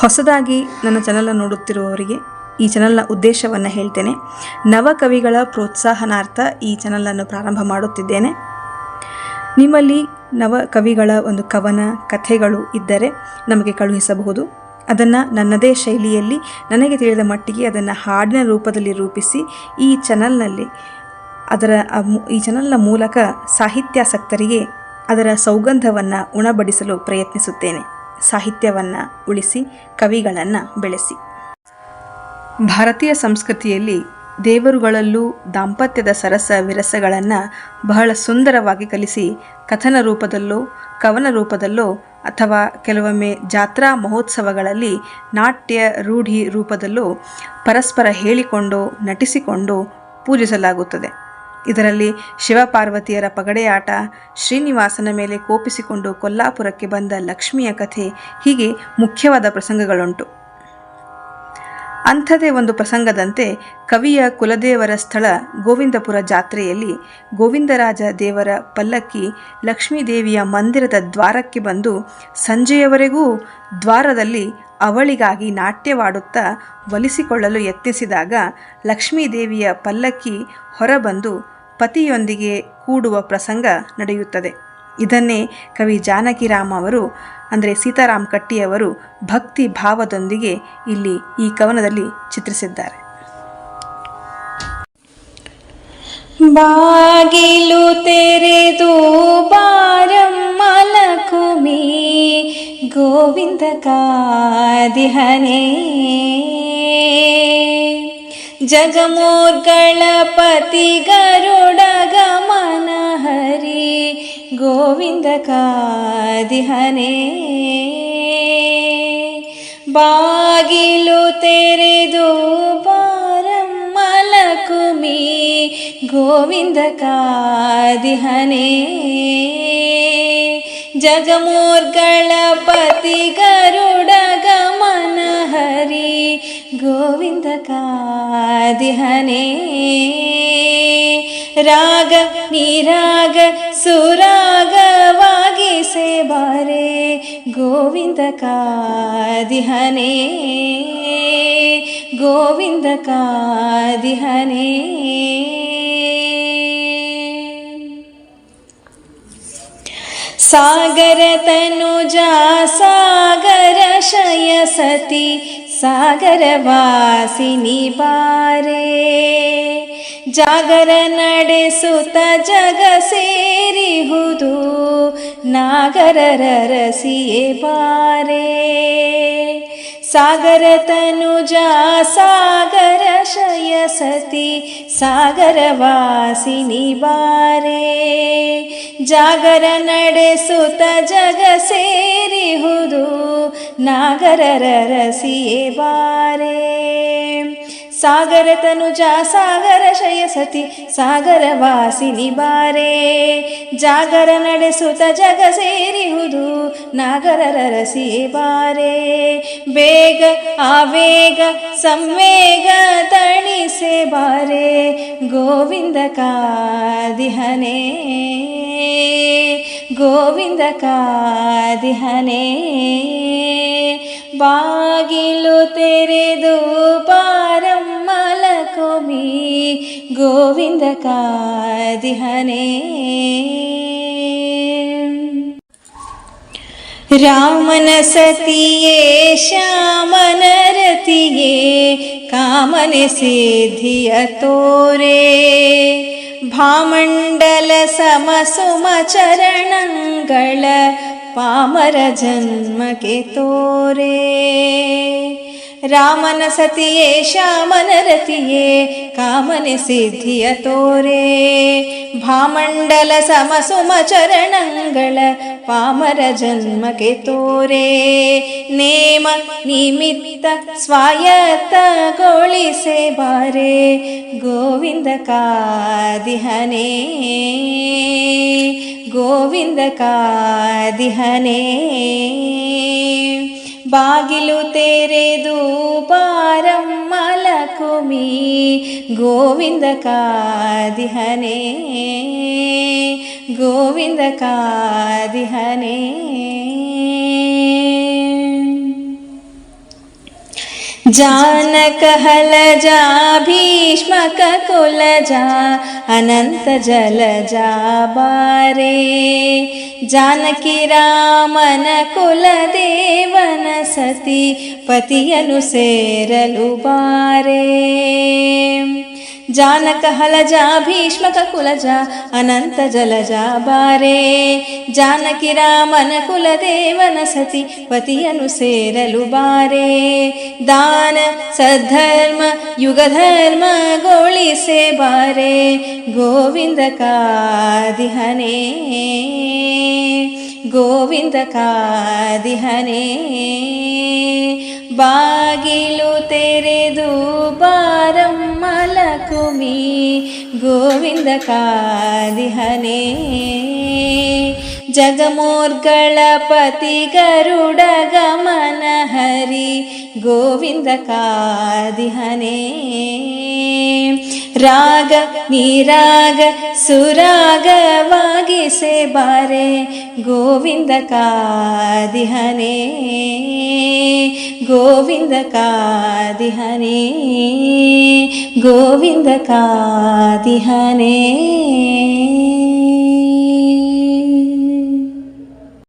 ಹೊಸದಾಗಿ ನನ್ನ ಚಾನಲನ್ನು ನೋಡುತ್ತಿರುವವರಿಗೆ ಈ ಚಾನಲ್ನ ಉದ್ದೇಶವನ್ನು ಹೇಳ್ತೇನೆ. ನವಕವಿಗಳ ಪ್ರೋತ್ಸಾಹನಾರ್ಥ ಈ ಚಾನಲನ್ನು ಪ್ರಾರಂಭ ಮಾಡುತ್ತಿದ್ದೇನೆ. ನಿಮ್ಮಲ್ಲಿ ನವ ಕವಿಗಳ ಒಂದು ಕವನ, ಕಥೆಗಳು ಇದ್ದರೆ ನಮಗೆ ಕಳುಹಿಸಬಹುದು. ಅದನ್ನು ನನ್ನದೇ ಶೈಲಿಯಲ್ಲಿ, ನನಗೆ ತಿಳಿದ ಮಟ್ಟಿಗೆ ಅದನ್ನು ಹಾಡಿನ ರೂಪದಲ್ಲಿ ರೂಪಿಸಿ ಈ ಚಾನಲ್ನಲ್ಲಿ ಅದರ ಈ ಚಾನಲ್ನ ಮೂಲಕ ಸಾಹಿತ್ಯಾಸಕ್ತರಿಗೆ ಅದರ ಸೌಗಂಧವನ್ನು ಉಣಬಡಿಸಲು ಪ್ರಯತ್ನಿಸುತ್ತೇನೆ. ಸಾಹಿತ್ಯವನ್ನು ಉಳಿಸಿ, ಕವಿಗಳನ್ನು ಬೆಳೆಸಿ. ಭಾರತೀಯ ಸಂಸ್ಕೃತಿಯಲ್ಲಿ ದೇವರುಗಳಲ್ಲೂ ದಾಂಪತ್ಯದ ಸರಸ ವಿರಸಗಳನ್ನು ಬಹಳ ಸುಂದರವಾಗಿ ಕಲಿಸಿ, ಕಥನ ರೂಪದಲ್ಲೋ, ಕವನ ರೂಪದಲ್ಲೋ ಅಥವಾ ಕೆಲವೊಮ್ಮೆ ಜಾತ್ರಾ ಮಹೋತ್ಸವಗಳಲ್ಲಿ ನಾಟ್ಯ ರೂಢಿ ರೂಪದಲ್ಲೋ ಪರಸ್ಪರ ಹೇಳಿಕೊಂಡು, ನಟಿಸಿಕೊಂಡು ಪೂಜಿಸಲಾಗುತ್ತದೆ. ಇದರಲ್ಲಿ ಶಿವಪಾರ್ವತಿಯರ ಪಗಡೆಯಾಟ, ಶ್ರೀನಿವಾಸನ ಮೇಲೆ ಕೋಪಿಸಿಕೊಂಡು ಕೊಲ್ಲಾಪುರಕ್ಕೆ ಬಂದ ಲಕ್ಷ್ಮಿಯ ಕಥೆ ಹೀಗೆ ಮುಖ್ಯವಾದ ಪ್ರಸಂಗಗಳುಂಟು. ಅಂಥದೇ ಒಂದು ಪ್ರಸಂಗದಂತೆ ಕವಿಯ ಕುಲದೇವರ ಸ್ಥಳ ಗೋವಿಂದಪುರ ಜಾತ್ರೆಯಲ್ಲಿ ಗೋವಿಂದರಾಜ ದೇವರ ಪಲ್ಲಕ್ಕಿ ಲಕ್ಷ್ಮೀದೇವಿಯ ಮಂದಿರದ ದ್ವಾರಕ್ಕೆ ಬಂದು ಸಂಜೆಯವರೆಗೂ ದ್ವಾರದಲ್ಲಿ ಅವಳಿಗಾಗಿ ನಾಟ್ಯವಾಡುತ್ತಾ ಒಲಿಸಿಕೊಳ್ಳಲು ಯತ್ನಿಸಿದಾಗ ಲಕ್ಷ್ಮೀದೇವಿಯ ಪಲ್ಲಕ್ಕಿ ಹೊರಬಂದು ಪತಿಯೊಂದಿಗೆ ಕೂಡುವ ಪ್ರಸಂಗ ನಡೆಯುತ್ತದೆ. ಇದನ್ನೇ ಕವಿ ಜಾನಕಿರಾಮ್ ಅವರು, ಅಂದರೆ ಸೀತಾರಾಮ್ ಕಟ್ಟಿಯವರು ಭಕ್ತಿ ಭಾವದೊಂದಿಗೆ ಇಲ್ಲಿ ಈ ಕವನದಲ್ಲಿ ಚಿತ್ರಿಸಿದ್ದಾರೆ. ಬಾಗಿಲು ತೆರೆದು ಬಾರಮ್ಮ ಲಕುಮಿ ಗೋವಿಂದ ಕಾದಿಹನೆ. जगमोर्गणपति गरुडगमन हरि गोविन्दकादिहने बागिलु तेरेदु पारं मलकुमि गोविन्दकादिहने जगमूर्गणपति गरुडगमन हरि गोविन्दकादिहने राग निराग सुरागवागिसे बारे गोविन्दकादिहने गोविन्दकादिहने ಶಯ ಸತಿ ಸಾಗರ ವಾಸಿನಿ ಬಾರೆ ಜಾಗರ ನಡೆಸುತ್ತ ಜಗ ಸೇರಿಹುದು ನಾಗರರ ರಸಿಯೇ ಬಾರೆ ಸಾಗರ ತನುಜಾ ಸಾಗರ ಶಯ ಸತಿ ಸಾಗರ ವಾಸಿನಿ ಬಾರೆ ಜಾಗರ ನಡೆಸುತ್ತ ಜಗ ಸೇರಿಹುದು ನಾಗರರ ರಸಿಯೇ ಬಾರೆ ಸಾಗರ ತನುಜ, ಸಾಗರ ಶಯ ಸತಿ, ಸಾಗರ ವಾಸಿನಿ ಬಾರೆ. ಜಾಗರ ನಡೆಸುತ್ತ ಜಗ ಸೇರಿಹುದು ನಾಗರರ ರಸಿಯೇ ಬಾರೆ. ಬೇಗ, ಆವೇಗ, ಸಂವೇಗ ತಣಿಸೆ ಬಾರೆ. ಗೋವಿಂದ ಕಾದಿಹನೆ. ಗೋವಿಂದ ಕಾದಿಹನೆ. ಬಾಗಿಲು ತೆರೆದು ಬಾರಮ್ಮ ಲಕೋಮಿ ಗೋವಿಂದ ಕಾದಿಹನೆ ರಾಮನ ಸತಿಯೇ ಶ್ಯಾಮನ ರತಿಯೇ ಕಾಮನೆ ಸಿದ್ಧಿಯ ತೋರೆ ಭಾಮಂಡಲ ಸಮಸುಮ ಚರಣಗಳ पामर जन्म के तोरे। रामनसतिये श्यामनरतिये श्यामनरतये काम सिद्धि तोरे भामण्डल समसुमचरण पामरजन्मके तोरे नेम निमित्त स्वायत्त निमित स्वायत्तगोलसेबारे गोविन्दकादिहने। गोविन्दकादि हने ಬಾಗಿಲು ತೆರೆದು ಬಾರಮ್ಮ ಲಕುಮಿ ಗೋವಿಂದ ಕಾದಿಹನೆ ಗೋವಿಂದ ಕಾದಿಹನೆ जानकहलजा भीष्मककुलजा अनन्तजलजा बारे जानकी रामन कुलदेवन ಸತಿ ಪತಿಯನು ಸೇರಲು ಬಾರೇ. ಜಾನಕ ಹಲಜ, ಭೀಷ್ಮಕ ಕುಲಜ, ಅನಂತ ಜಲಜ ಬಾರೆ. ಜಾನಕಿ ರಾಮನ ಕುಲದೇವನ ಸತಿ ಪತಿಯನು ಸೇರಲು ಬಾರೆ. ದಾನ, ಸದ್ಧರ್ಮ, ಯುಗಧರ್ಮ ಗೋಳಿಸೆ ಬಾರೆ. ಗೋವಿಂದ ಕಾದಿಹನೇ. ಗೋವಿಂದ ಕಾದಿಹನೇ ಬಾಗಿಲು ತೆರೆದು ಬಾರಮ್ಮ ಲಕುಮಿ ಗೋವಿಂದ ಕಾದಿಹನೇ ಜಗಮೋರ್ಗಳ ಪತಿ ಗರುಡ ಗಮನ ಹರಿ ಗೋವಿಂದ ಕಾದಿಹನೇ ರಾಗ ನಿರಾಗ ಸುರಾಗವಾಗಿಸೆ ಬಾರೆ ಗೋವಿಂದ ಕಾದಿಹನೇ ಗೋವಿಂದ ಕಾದಿಹನೇ ಗೋವಿಂದ ಕಾದಿಹನೇ